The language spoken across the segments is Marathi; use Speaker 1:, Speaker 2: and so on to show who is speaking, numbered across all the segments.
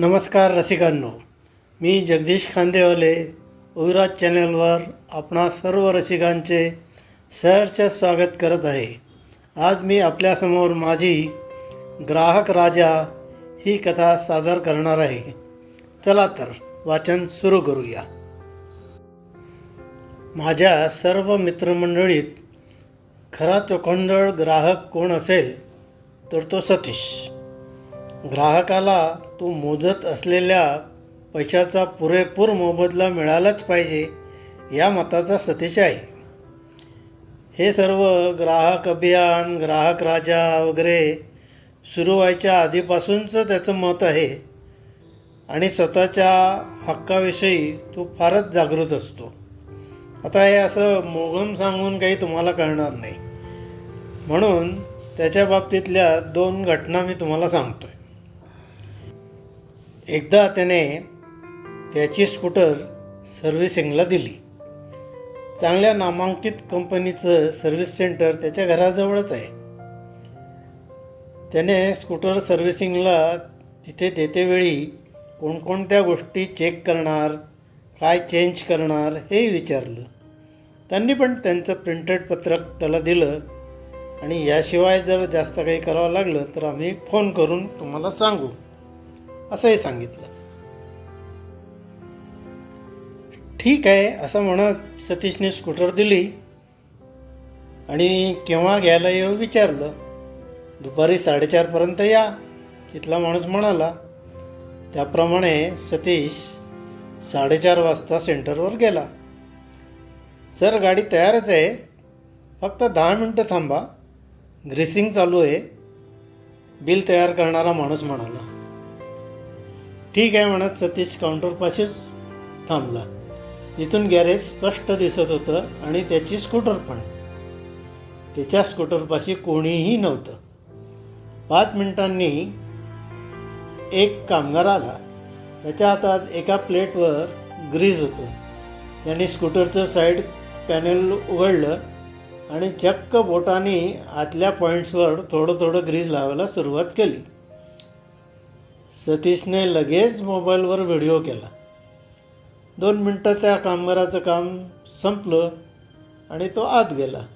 Speaker 1: नमस्कार रसिकांनो मी जगदीश खांदेवाले उविराज चॅनलवर आपणा सर्व रसिकांचे सहर्ष स्वागत करत आहे. आज मी आपल्यासमोर माझी ग्राहक राजा ही कथा सादर करणार आहे. चला तर वाचन सुरू करूया. माझ्या सर्व मित्रमंडळीत खरा चोखंडळ ग्राहक कोण असेल तर तो सतीश. ग्राहकाला तो मोजत असलेल्या पैशाचा पुरेपूर मोबदला मिळालाच पाहिजे या मताचा सतीश आहे. हे सर्व ग्राहक अभियान ग्राहक राजा वगैरे सुरू व्हायच्या आधीपासूनचं त्याचं मत आहे आणि स्वतःच्या हक्काविषयी तो फारच जागृत असतो. आता हे असं मोगम सांगून काही तुम्हाला कळणार नाही. म्हणून त्याच्या बाबतीतल्या दोन घटना मी तुम्हाला सांगतो आहे एकदा त्याने त्याची स्कूटर सर्व्हिसिंगला दिली. चांगल्या नामांकित कंपनीचं सर्व्हिस सेंटर त्याच्या घराजवळच आहे. त्याने स्कूटर सर्व्हिसिंगला तिथे देतेवेळी कोणकोणत्या गोष्टी चेक करणार काय चेंज करणार हे विचारलं. त्यांनी पण त्यांचं प्रिंटेड पत्रक त्याला दिलं आणि याशिवाय जर जास्त काही करावं लागलं तर आम्ही फोन करून तुम्हाला सांगू. असंही सांगितलं. ठीक आहे असं म्हणत सतीशने स्कूटर दिली आणि केव्हा घ्यायला येऊ विचारलं. दुपारी साडेचारपर्यंत या तिथला माणूस म्हणाला त्याप्रमाणे सतीश साडेचार वाजता सेंटरवर गेला. सर गाडी तयारच आहे. फक्त दहा मिनटं थांबा. ग्रेसिंग चालू आहे. बिल तयार करणारा माणूस म्हणाला. ठीक आहे म्हणत सतीश काउंटरपाशीच थांबला. तिथून गॅरेज स्पष्ट दिसत होतं आणि त्याची स्कूटर पण. त्याच्या स्कूटरपाशी कोणीही नव्हतं. पाच मिनिटांनी एक कामगार आला. त्याच्या हातात एका प्लेटवर ग्रीज होतं. त्याने स्कूटरचं साईड पॅनेल उघडलं आणि चक्क बोटाने आतल्या पॉईंट्सवर थोडं थोडं ग्रीज लावायला सुरुवात केली. सतीशने लगेच मोबाईलवर व्हिडिओ केला. दोन मिनटं त्या कामगाराचं काम संपलं आणि तो आत गेला.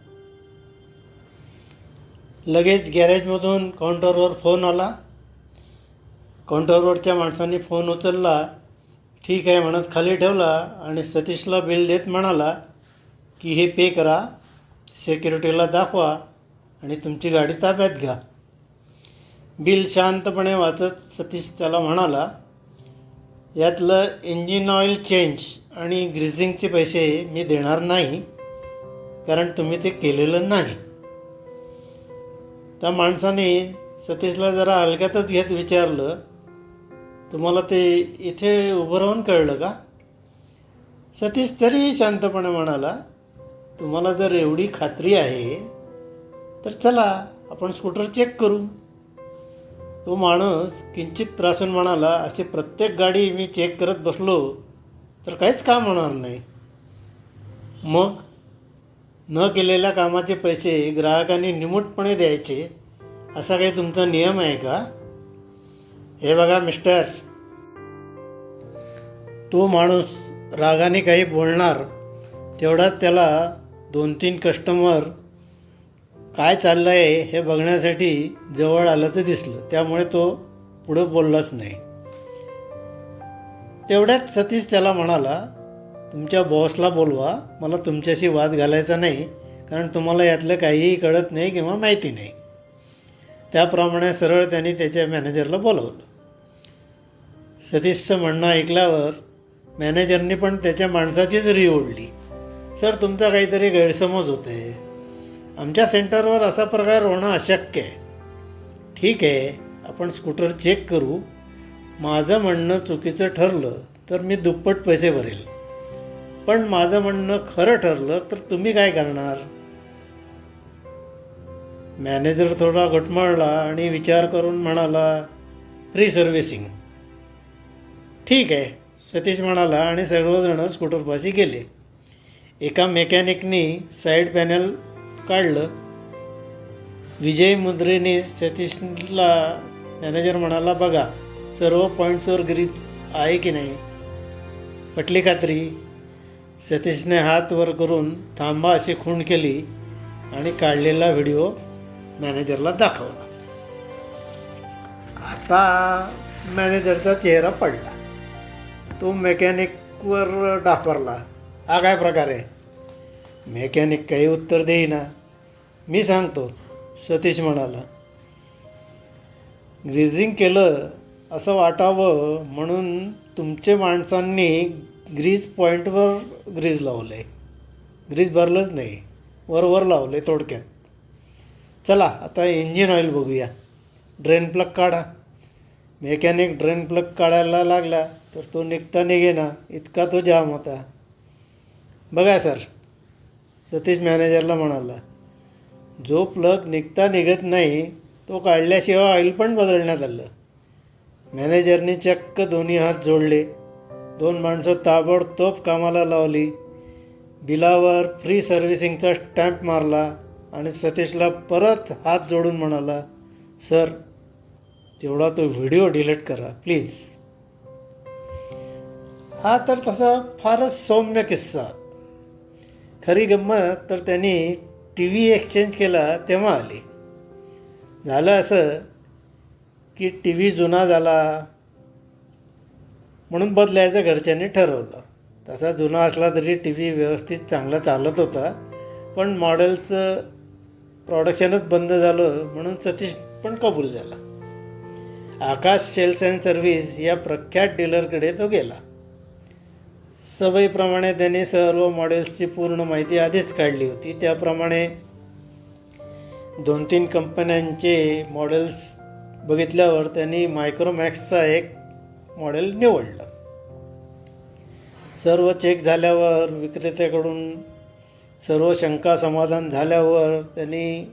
Speaker 1: लगेच गॅरेजमधून काउंटरवर फोन आला. काउंटरवरच्या माणसाने फोन उचलला. ठीक आहे म्हणत खाली ठेवला आणि सतीशला बिल देत म्हणाला की हे पे करा सेक्युरिटीला दाखवा आणि तुमची गाडी ताब्यात घ्या. बिल शांतपणे वाचत सतीश त्याला म्हणाला यातलं इंजिन ऑइल चेंज आणि ग्रीझिंगचे पैसे मी देणार नाही कारण तुम्ही ते केलेलं नाही. त्या माणसाने सतीशला जरा हलक्यातच घेत विचारलं तुम्हाला ते इथे उभं राहून कळलं का? सतीश तरीही शांतपणे म्हणाला तुम्हाला जर एवढी खात्री आहे तर चला आपण स्कूटर चेक करू. तो माणूस किंचित त्रासून म्हणाला अशी प्रत्येक गाडी मी चेक करत बसलो तर काहीच काम होणार नाही. मग न केलेल्या कामाचे पैसे ग्राहकांनी निमूटपणे द्यायचे असा काही तुमचा नियम आहे का? हे बघा मिस्टर. तो माणूस रागाने काही बोलणार तेवढाच त्याला दोन तीन कस्टमर काय चाललं आहे हे बघण्यासाठी जवळ आलं तर दिसलं. त्यामुळे तो पुढं बोललाच नाही. तेवढ्यात सतीश त्याला म्हणाला तुमच्या बॉसला बोलवा. मला तुमच्याशी वाद घालायचा नाही कारण तुम्हाला यातलं काहीही कळत नाही किंवा माहिती नाही. त्याप्रमाणे सरळ त्यांनी त्याच्या मॅनेजरला बोलवलं. सतीशचं म्हणणं ऐकल्यावर मॅनेजरनी पण त्याच्या माणसाचीच री ओढली. सर तुमचा काहीतरी गैरसमज होत आहे आमच्या सेंटरवर असा प्रकार होणं अशक्य आहे. ठीक आहे आपण स्कूटर चेक करू. माझं म्हणणं चुकीचं ठरलं तर मी दुप्पट पैसे भरेल. पण माझं म्हणणं खरं ठरलं तर तुम्ही काय करणार? मॅनेजर थोडा घटमळला आणि विचार करून म्हणाला फ्री सर्व्हिसिंग. ठीक आहे सतीश म्हणाला आणि सर्वजण स्कूटरपाशी गेले. एका मेकॅनिकनी साईड पॅनल काढलं. विजय मुद्रेने सतीशला मॅनेजर म्हणाला बघा सर्व पॉईंट्सवर ग्रीज आहे की नाही पटली खात्री. सतीशने हात वर करून थांबा अशी खूण केली आणि काढलेला व्हिडिओ मॅनेजरला दाखवला. आता मॅनेजरचा चेहरा पडला. तो मेकॅनिकवर डाफरला हा काय प्रकार आहे? मेकॅनिक काही उत्तर देईना. मी सांगतो सतीश म्हणाला. ग्रीजिंग केलं असं वाटावं म्हणून तुमचे माणसांनी ग्रीज पॉईंटवर ग्रीज लावलं आहे ग्रीज भरलंच नाही वरवर लावलं आहे थोडक्यात. चला आता इंजिन ऑइल बघूया. ड्रेन प्लग काढा. मेकॅनिक ड्रेन प्लग काढायला लागला तर तो निघता निघेना इतका तो जाम होता. बघा सर सतीश मॅनेजरला म्हणाला जो प्लग निघता निघत नाही तो काढल्याशिवाय ऑइल पण बदलण्यात आलं. मॅनेजरने चक्क दोन्ही हात जोडले. दोन माणसं ताबडतोब कामाला लावली. बिलावर फ्री सर्व्हिसिंगचा स्टॅम्प मारला आणि सतीशला परत हात जोडून म्हणाला सर तेवढा तो व्हिडिओ डिलीट करा प्लीज हा तर तसा फारच सौम्य किस्सा. खरी गंमत तर त्यांनी टी व्ही एक्सचेंज केला तेव्हा आली. झालं असं की टी व्ही जुना झाला म्हणून बदलायचं घरच्यांनी ठरवलं. तसा जुना असला तरी टी व्ही व्यवस्थित चांगला चालत होता पण मॉडेलचं प्रॉडक्शनच बंद झालं म्हणून सतीश पण कबूल झाला. आकाश सेल्स अँड सर्व्हिस या प्रख्यात डीलरकडे तो गेला. सवयीप्रमाणे त्याने सर्व मॉडेल्सची पूर्ण माहिती आधीच काढली होती. त्याप्रमाणे दोन तीन कंपन्यांचे मॉडेल्स बघितल्यावर त्यांनी मायक्रोमॅक्सचा एक मॉडेल निवडलं. सर्व चेक झाल्यावर विक्रेत्याकडून सर्व शंका समाधान झाल्यावर त्यांनी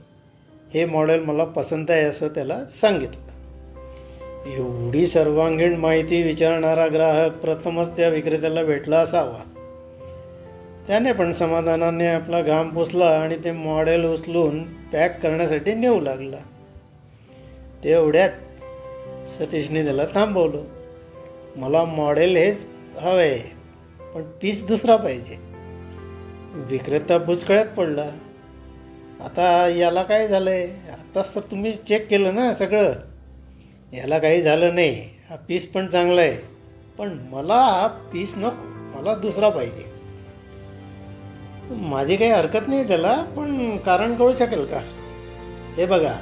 Speaker 1: हे मॉडेल मला पसंत आहे असं त्याला सांगितलं. एवढी सर्वांगीण माहिती विचारणारा ग्राहक प्रथमच त्या विक्रेत्याला भेटला असावा. त्याने पण समाधानाने आपला घाम पुसला आणि ते मॉडेल उचलून पॅक करण्यासाठी नेऊ लागला. तेवढ्यात सतीशने त्याला थांबवलं. मला मॉडेल हेच हवं आहे पण पीस दुसरा पाहिजे. विक्रेता बुचकळ्यात पडला. आता याला काय झालं आहे आत्ताच तर तुम्ही चेक केलं ना सगळं. याला काही झालं नाही. हा पीस पण चांगला आहे. पण मला हा पीस नको. मला दुसरा पाहिजे. माझी काही हरकत नाही त्याला पण कारण कळू शकेल का? हे बघा.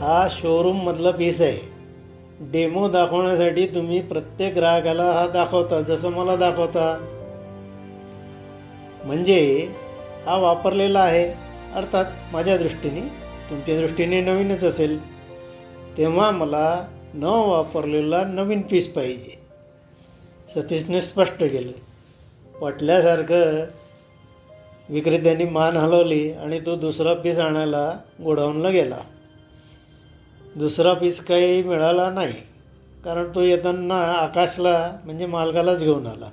Speaker 1: हा शोरूममधला पीस आहे. डेमो दाखवण्यासाठी तुम्ही प्रत्येक ग्राहकाला हा दाखवता जसं मला दाखवता. म्हणजे हा वापरलेला आहे. अर्थात माझ्या दृष्टीने तुमच्या दृष्टीने नवीनच असेल. तेव्हा मला न वापरलेला नवीन पीस पाहिजे. सतीशने स्पष्ट केलं. पटल्यासारखं विक्रेत्यांनी मान हलवली आणि तो दुसरा पीस आणायला गोडाऊनला गेला. दुसरा पीस काही मिळाला नाही कारण तो येताना आकाशला म्हणजे मालकालाच घेऊन आला.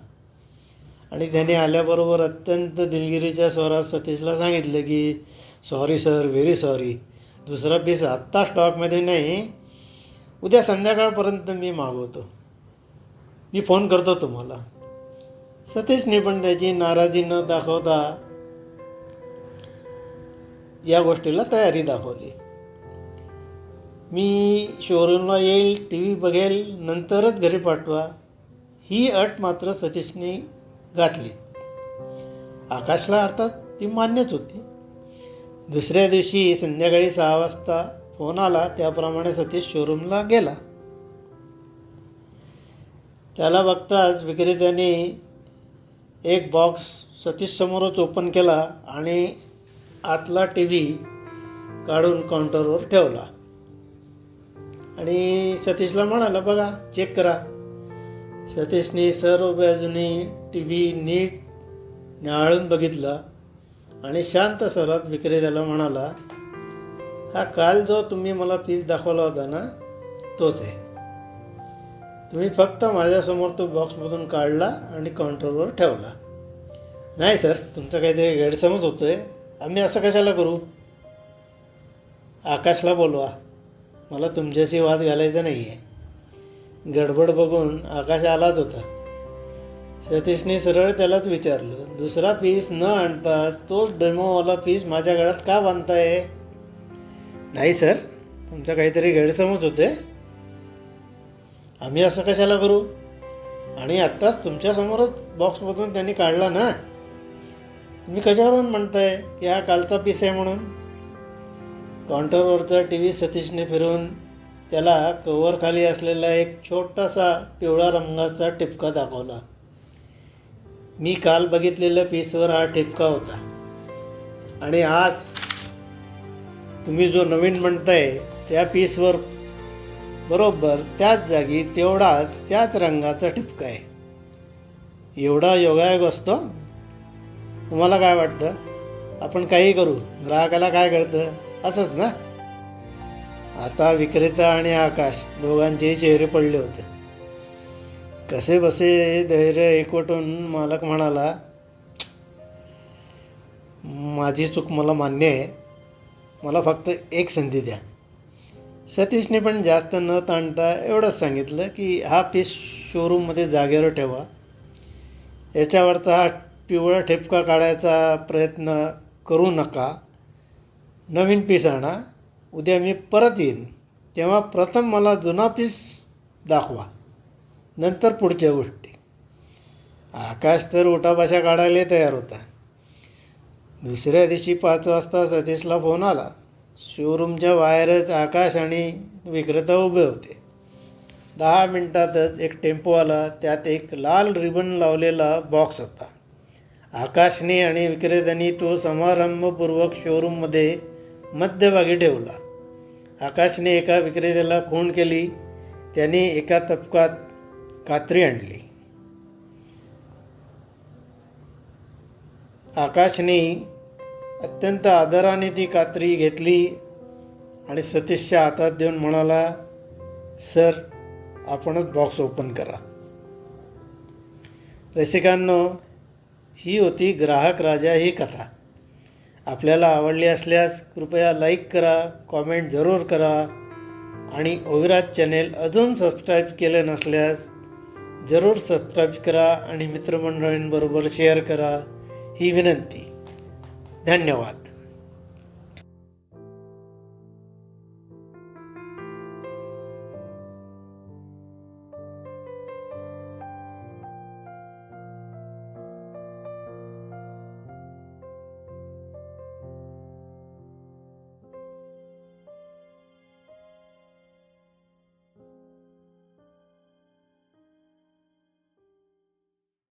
Speaker 1: आणि त्याने आल्याबरोबर अत्यंत दिलगिरीच्या स्वरात सतीशला सांगितलं की सॉरी सर व्हेरी सॉरी दुसरा पीस आत्ता स्टॉकमध्ये नाही. उद्या संध्याकाळपर्यंत मी मागवतो. मी फोन करतो तुम्हाला. सतीशने पण त्याची नाराजी न दाखवता या गोष्टीला तयारी दाखवली. मी शोरूमला येईल टी व्ही बघेल नंतरच घरी पाठवा. ही अट मात्र सतीशने घातली. आकाशला अर्थात ती मान्यच होती. दुसऱ्या दिवशी संध्याकाळी सहा वाजता फोन आला त्याप्रमाणे सतीश शोरूमला गेला. त्याला बघताच विक्रेत्याने एक बॉक्स सतीशसमोरच ओपन केला आणि आतला टी व्ही काढून काउंटरवर ठेवला. आणि सतीशला म्हणाला बघा चेक करा. सतीशने सर्व बाजूनी टी व्ही नीट न्याहाळून बघितला. आणि शांत स्वरात विक्रेत्याला म्हणाला हा काल जो तुम्ही मला पीस दाखवला होता ना तोच आहे. तुम्ही फक्त माझ्यासमोर तो बॉक्समधून काढला आणि काउंटरवर ठेवला. नाही सर तुमचं काहीतरी गैरसमज होतो आहे आम्ही असं कशाला करू? आकाशला बोलवा. मला तुमच्याशी वाद घालायचा नाही आहे गडबड बघून आकाश आलाच होता. सतीशने सरळ त्यालाच विचारलं दुसरा पीस न आणता तोच डेमोवाला पीस माझ्या गळ्यात का बांधताय? नाही सर तुमचा काहीतरी गैरसमज होते आम्ही असं कशाला करू? आणि आत्ताच तुमच्यासमोरच बॉक्समधून त्यांनी काढला ना. तुम्ही कशावरून म्हणताय? की हा कालचा पीस आहे म्हणून. काउंटरवरचा टी व्ही सतीशने फिरून त्याला कवरखाली असलेला एक छोटासा पिवळा रंगाचा टिपका दाखवला. मी काल बघितलेल्या पीसवर हा ठिपका होता. आणि आज तुम्ही जो नवीन म्हणताय त्या पीसवर बरोबर त्याच जागी तेवढाच त्याच रंगाचा ठिपका आहे. एवढा योगायोग असतो. तुम्हाला काय वाटतं? आपण काही करू? ग्राहकाला काय कळतं? असंच ना? आता विक्रेता आणि आकाश दोघांचेही चेहरे पडले होते. कसे बसे धैर्य एकवटून मालक म्हणाला माझी चूक मला मान्य आहे. मला फक्त एक संधी द्या. सतीशने पण जास्त न ताणता एवढंच सांगितलं की हा पीस शोरूममध्ये जागेवर ठेवा. याच्यावरचा हा पिवळा ठेपका काढायचा प्रयत्न करू नका. नवीन पीस आणा. उद्या मी परत येईन. तेव्हा प्रथम मला जुना पीस दाखवा. नंतर पुढच्या गोष्टी. आकाश तर उठाभाषा काढायला तयार होता. दुसऱ्या दिवशी पाच वाजता सतीशला फोन आला. शोरूमच्या बाहेरच आकाश आणि विक्रेता उभे होते. दहा मिनटातच एक टेम्पो आला. त्यात एक लाल रिबन लावलेला बॉक्स होता. आकाशने आणि विक्रेत्यांनी तो समारंभपूर्वक शोरूममध्ये मध्यभागी ठेवला. आकाशने एका विक्रेत्याला खूण केली. त्याने एका तपकात कात्री आणली. आकाशने अत्यंत आदराने ती कात्री घेतली आणि सतीशच्या हातात देऊन म्हणाला सर आपणच बॉक्स ओपन करा. रसिकांनो ही होती ग्राहक राजा ही कथा. आपल्याला आवडली असल्यास कृपया लाईक करा कॉमेंट जरूर करा आणि ओविराज चॅनेल अजून सबस्क्राईब केलं नसल्यास जरूर सबस्क्राईब करा आणि मित्रमंडळींबरोबर शेअर करा ही विनंती. धन्यवाद.